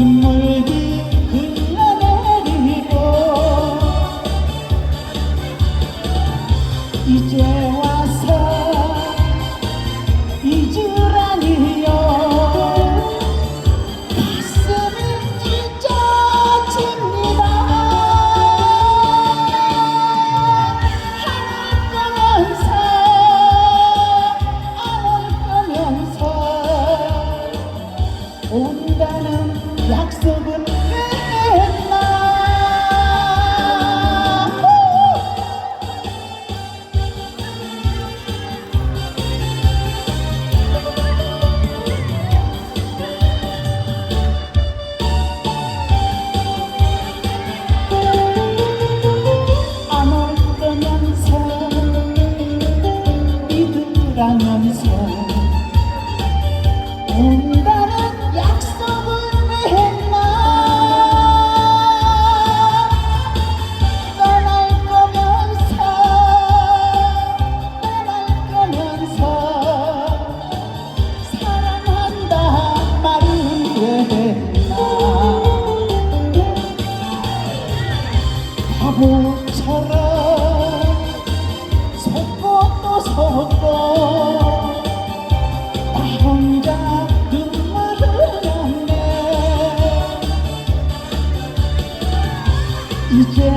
눈물이 흘러내리고 이제 Relaxing. 벗고 혼자 눈물을 흘렸네 이제